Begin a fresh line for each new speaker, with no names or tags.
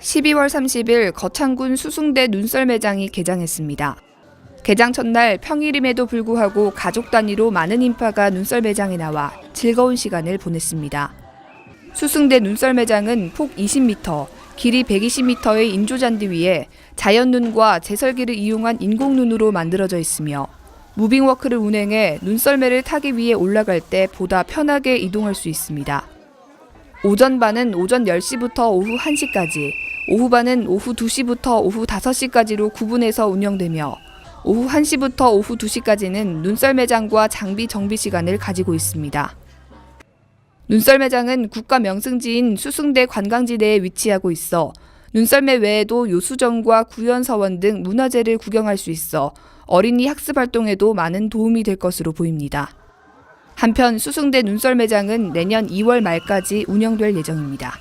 12월 30일 거창군 수승대 눈썰 매장이 개장했습니다. 개장 첫날 평일임에도 불구하고 가족 단위로 많은 인파가 눈썰 매장에 나와 즐거운 시간을 보냈습니다. 수승대 눈썰 매장은 폭 20m, 길이 120m의 인조잔디 위에 자연 눈과 제설기를 이용한 인공 눈으로 만들어져 있으며 무빙워크를 운행해 눈썰매를 타기 위해 올라갈 때 보다 편하게 이동할 수 있습니다. 오전반은 오전 10시부터 오후 1시까지, 오후반은 오후 2시부터 오후 5시까지로 구분해서 운영되며 오후 1시부터 오후 2시까지는 눈썰 매장과 장비 정비 시간을 가지고 있습니다. 눈썰 매장은 국가 명승지인 수승대 관광지 내에 위치하고 있어 눈썰매 외에도 요수정과 구연서원 등 문화재를 구경할 수 있어 어린이 학습 활동에도 많은 도움이 될 것으로 보입니다. 한편 수승대 눈썰 매장은 내년 2월 말까지 운영될 예정입니다.